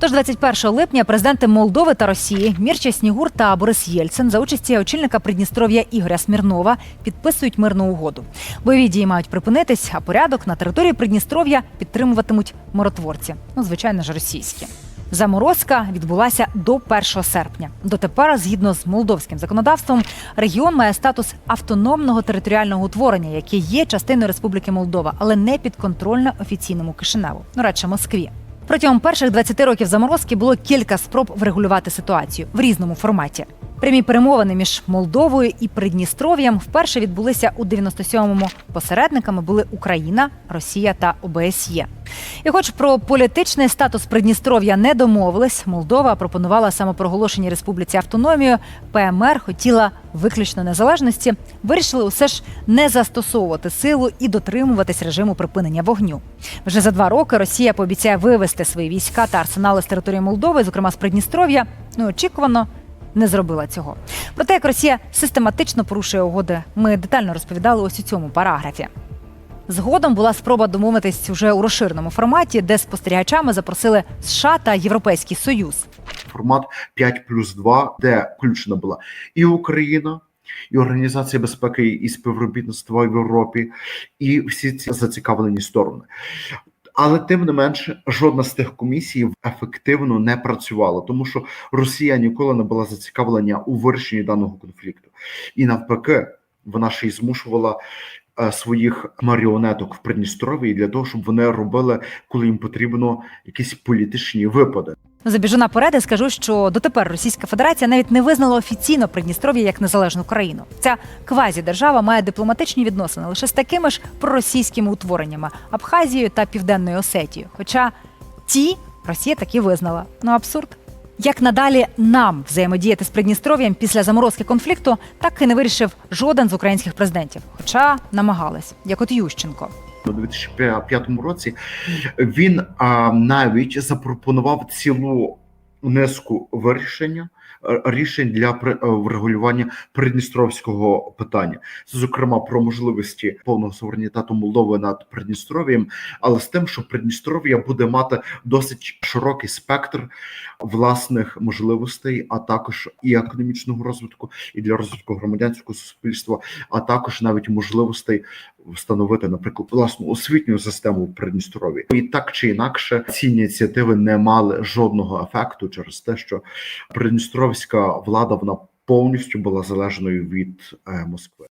Тож 21 липня президенти Молдови та Росії Мірча Снігур та Борис Єльцин за участі очільника Придністров'я Ігоря Смірнова підписують мирну угоду. Бойові дії мають припинитись, а порядок на території Придністров'я підтримуватимуть миротворці. Ну, звичайно ж, російські. Заморозка відбулася до 1 серпня. Дотепер, згідно з молдовським законодавством, регіон має статус автономного територіального утворення, яке є частиною Республіки Молдова, але не підконтрольне офіційному Кишиневу, ну радше Москві. Протягом перших 20 років заморозки було кілька спроб врегулювати ситуацію в різному форматі. Прямі перемовини між Молдовою і Придністров'ям вперше відбулися у 97-му. Посередниками були Україна, Росія та ОБСЄ. І хоч про політичний статус Придністров'я не домовились, Молдова пропонувала самопроголошеній республіці автономію. ПМР хотіла виключно незалежності. Вирішили усе ж не застосовувати силу і дотримуватись режиму припинення вогню. Вже за два роки Росія пообіцяє вивести свої війська та арсенали з території Молдови, зокрема з Придністров'я. Ну очікувано. Не зробила цього. Про те, як Росія систематично порушує угоди, ми детально розповідали ось у цьому параграфі. Згодом була спроба домовитись уже у розширеному форматі, де спостерігачами запросили США та Європейський Союз. формат 5 плюс 2, де включена була і Україна, і Організація безпеки і співробітництва в Європі, і всі ці зацікавлені сторони. Але тим не менше, жодна з тих комісій ефективно не працювала, тому що Росія ніколи не була зацікавлена у вирішенні даного конфлікту, і навпаки, вона ще й змушувала е, своїх маріонеток в Придністров'ї для того, щоб вони робили, коли їм потрібно, якісь політичні випади. Забіжу наперед і скажу, що дотепер Російська Федерація навіть не визнала офіційно Придністров'я як незалежну країну. Ця квазі-держава має дипломатичні відносини лише з такими ж проросійськими утвореннями Абхазією та Південною Осетією. Хоча ті Росія таки визнала. Ну абсурд. Як надалі нам взаємодіяти з Придністров'ям після заморозки конфлікту, так і не вирішив жоден з українських президентів, хоча намагались, як от Ющенко. У 2005 році він навіть запропонував цілу низку вирішення рішень для е, врегулювання придністровського питання, Це, зокрема про можливості повного суверенітету Молдови над Придністров'ям, але з тим, що Придністров'я буде мати досить широкий спектр власних можливостей, а також і економічного розвитку, і для розвитку громадянського суспільства, а також навіть можливостей встановити, наприклад, власну освітню систему в Придністров'ї. І так чи інакше, ці ініціативи не мали жодного ефекту через те, що придністровська влада вона повністю була залежною від е, Москви.